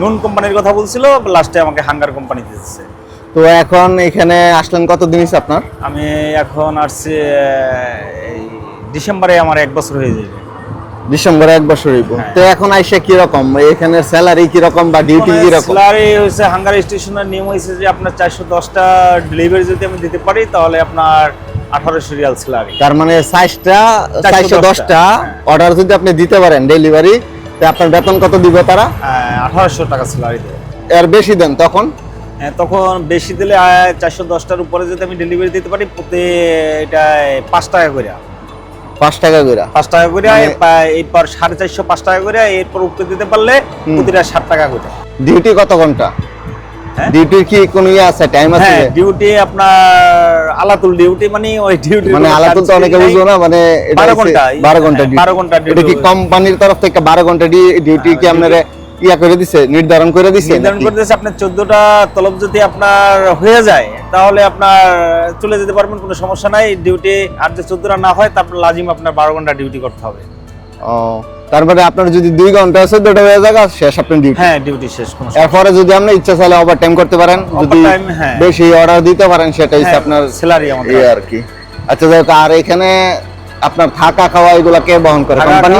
নুন কোম্পানির কথা বলছিল লাস্টে আমাকে হাঙ্গার কোম্পানি দিচ্ছে তো এখন এখানে আসলেন কত দিন হয়েছে আপনার? আমি এখন আসছি এই ডিসেম্বরে আমার এক বছর হয়ে যাবে। ডিসেম্বরে এক বছর হইব। হ্যাঁ। তো এখন আইসা কি রকম? এখানে স্যালারি কি রকম বা ডিউটি কি রকম? স্যালারি হয়েছে হাঙ্গার স্টেশনের নিয়ম হয়েছে যে আপনার চারশো দশটা ডেলিভারি যদি আমি দিতে পারি তাহলে আপনার আঠারোশো রিয়াল স্যালারি তার মানে সাইজটা চারশো 410 দশটা হ্যাঁ। অর্ডার যদি আপনি দিতে পারেন ডেলিভারি আপনার বেতন কত দিবে তারা? আঠারোশো টাকা স্যালারি দেয়। এর বেশি দেন তখন? হ্যাঁ, তখন বেশি দিলে চারশো দশটার উপরে যদি আমি ডেলিভারি দিতে পারি প্রতি এটা পাঁচ টাকা করে। পাঁচ টাকা করে। পাঁচ টাকা করে মানে- এরপর সাড়ে চারশো পাঁচ টাকা করে এরপর উত্তর দিতে পারলে। প্রতিটা ষাট টাকা করে। ডিউটি কত ঘণ্টা? হ্যাঁ? ডিউটির কি কোনো ইয়ে আছে? টাইম আছে হ্যাঁ ডিউটি আপনার আলাতুল ডিউটি মানে ওই ডিউটি মানে আলাদা তো অনেকে বুঝব না মানে এটা বারো হচ্ছে ঘণ্টা, বারো ঘণ্টা হ্যাঁ, duty। বারো ঘণ্টা এটা কি কোম্পানির তরফ থেকে বারো ঘণ্টা ডিউটি কি হ্যাঁ, আপনারা ইয়া করে দিছে নির্ধারণ করে দিছে নির্ধারণ করে দিয়েছে আপনার চোদ্দটা তলব যদি আপনার হয়ে যায় তাহলে আপনার চলে যেতে পারবেন কোনো সমস্যা নাই। ডিউটি আর যে চোদ্দটা না হয় তারপর লাজিম আপনার বারো ঘণ্টা ডিউটি করতে হবে। ও তারপরে আপনার যদি দুই ঘণ্টা আছে দুটো হয়ে যাবে শেষ আপনার ডিউটি হ্যাঁ ডিউটি শেষ কোনো এরপরে যদি আপনি ইচ্ছা চাইলে ওভার টাইম করতে পারেন যদি হ্যাঁ। বেশি অর্ডার দিতে পারেন হচ্ছে আপনার স্যালারি আমাদের ইয়ে আর কি। আচ্ছা যাই আর এখানে আপনার থাকা খাওয়া এগুলো কে বহন করে কোম্পানি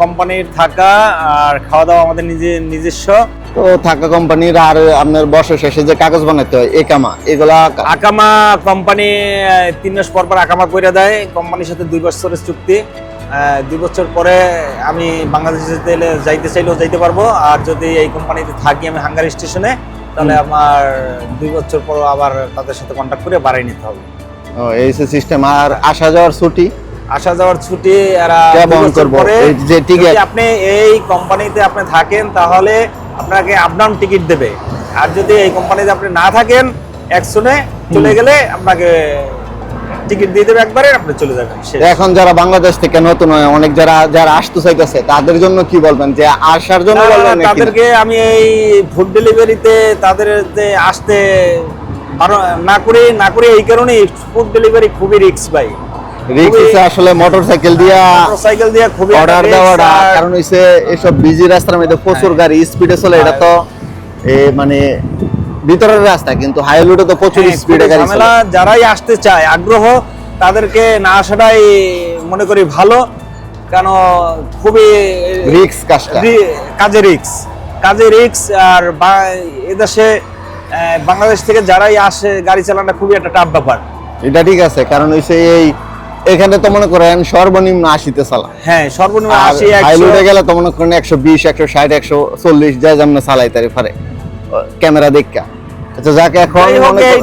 কোম্পানির থাকা আর খাওয়া দাওয়া আমাদের নিজে নিজস্ব। তো থাকা কোম্পানির আর আপনার বর্ষ শেষে যে কাগজ বানাতে হয় একামা এগুলা আকামা কোম্পানি তিন মাস পর পর আকামা করে দেয় কোম্পানির সাথে দুই বছরের চুক্তি। দুই বছর পরে আমি বাংলাদেশে যেতে যাইতে চাইলেও যাইতে পারব। আর যদি এই কোম্পানিতে থাকি আমি হাঙ্গার স্টেশনে তাহলে আমার দুই বছর পর আবার তাদের সাথে কন্ট্যাক্ট করে বাড়াই নিতে হবে। ও, এই সিস্টেম আর আসা যাওয়ার ছুটি? আসা যাওয়ার ছুটি এরা বহন করব? যে ticket? যদি আপনি এই কোম্পানিতে আপনি থাকেন তাহলে আপনাকে আপ ডাউন টিকিট দেবে। আর যদি এই কোম্পানিতে আপনি না থাকেন একশনে চলে গেলে আপনাকে টিকিট দিয়ে দেবে একবারে আপনি চলে যাবেন এখন যারা বাংলাদেশ থেকে নতুন হয় অনেক যারা যারা আসতে চাইতেছে তাদের জন্য কি বলবেন যে আসার জন্য বলবেন? তাদেরকে আমি এই ফুড ডেলিভারিতে তাদের আসতে না করে না করে এই কারণে ফুড ডেলিভারি খুবই রিস্ক ভাই আসলে মোটরসাইকেল দিয়া মোটরসাইকেল দিয়ে খুবই অর্ডার দেওয়াটা কারণ হইছে এসব বিজি রাস্তার মধ্যে প্রচুর হ্যাঁ। গাড়ি স্পিডে চলে এটা তো মানে ভিতরের রাস্তা কিন্তু হাইওয়েতে তো প্রচুর হ্যাঁ, স্পিডে গাড়ি চলে। যারাই আসতে চায় আগ্রহ তাদেরকে না আসাটাই মনে করি ভালো কেন খুবই রিক্স কাজটা। কাজে রিক্স কাজে রিক্স আর এদেশে বাংলাদেশ থেকে যারাই আসে গাড়ি চালানোটা খুবই একটা টাফ ব্যাপার। এটা ঠিক আছে কারণ হইছে এই এখানে তো মনে করেন সর্বনিম্ন আশিতে চালা হ্যাঁ সর্বনিম্ন আশি হাইওয়েতে গেলে তো মনে করেন একশো বিশ একশো ষাট একশো চল্লিশ যা যেমন চালাই তারি পারে ক্যামেরা দেখা আচ্ছা যাকে এখন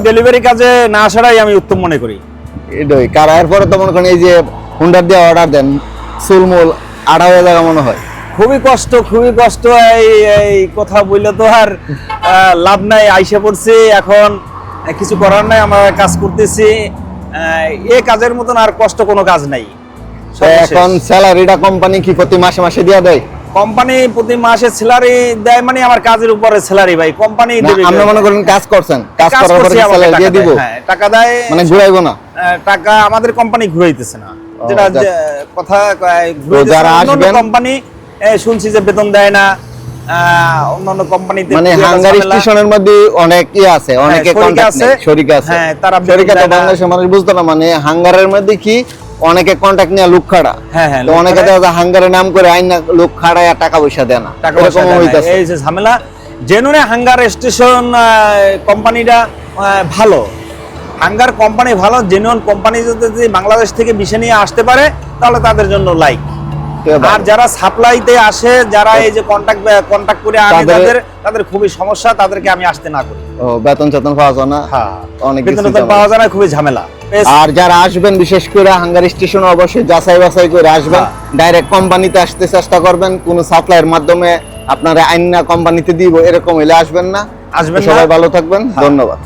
ডেলিভারি কাজে না আসাটাই আমি উত্তম মনে করি। এটাই এরপরে তো মনে করেন এই যে হুন্ডার দিয়ে অর্ডার দেন চুলমুল আড়াই হাজার মনে হয়। খুবই কষ্ট খুবই কষ্ট এই এই কথা বললে তো আর লাভ নাই আইসা পড়ছি এখন কিছু করার নাই আমরা কাজ করতেছি এই কাজের মতন আর কষ্ট কোনো কাজ নাই। এখন স্যালারিটা কোম্পানি কি প্রতি মাসে মাসে দিয়া দেয়? কোম্পানি প্রতি মাসে স্যালারি দেয় মানে আমার কাজের উপরে স্যালারি ভাই। কোম্পানি দেবে। আমরা মনে করেন কাজ করছেন কাজ করার পরে স্যালারি দিয়ে দিব? হ্যাঁ, টাকা দেয়। মানে ঘুরাইবো না? টাকা আমাদের কোম্পানি ঘুরাইতেছে না। যেটা কথা যারা। আসবেন- কোম্পানি শুনছি যে বেতন দেয় না। অন্যান্য কোম্পানিতে মানে হাঙ্গার। স্টেশনের মধ্যে অনেক ই আছে অনেকে কন্টাক্ট আছে। আছে শরিক আছে। হ্যাঁ, তারা শরিক তো বাংলাদেশের মানুষ বুঝতো না মানে হাঙ্গারের মধ্যে কি অনেকে কন্টাক্ট নিয়ে লোক খাড়া। হ্যাঁ, হ্যাঁ, অনেকে। দেখা হাঙ্গারের নাম করে আইন লোক খাড়ায় আর টাকা পয়সা দেয় না। টাকা পয়সা। এই যে ঝামেলা জেনুনে হাঙ্গার স্টেশন কোম্পানিটা ভালো। হাঙ্গার কোম্পানি ভালো জেনুইন কোম্পানি যদি বাংলাদেশ থেকে বিষে নিয়ে আসতে পারে তাহলে তাদের জন্য লাইক আর যারা সাপ্লাইতে আসে যারা এই যে কন্ট্যাক্ট কন্টাক্ট করে আনে তাদের- তাদের খুবই সমস্যা তাদেরকে আমি আসতে না করি। বেতন চেতন পাওয়া যায় না। হ্যাঁ। অনেক বেতন। পাওয়া যায় না খুবই ঝামেলা। আর যারা আসবেন বিশেষ করে হাঙ্গার স্টেশন অবশ্যই যাচাই বাছাই করে আসবেন। হ্যাঁ। ডাইরেক্ট কোম্পানিতে আসতে চেষ্টা করবেন। কোন সাপ্লাইয়ের মাধ্যমে আপনারা আইন না কোম্পানিতে দিব এরকম হলে আসবেন না। আসবেন সবাই ভালো থাকবেন। হ্যাঁ। ধন্যবাদ।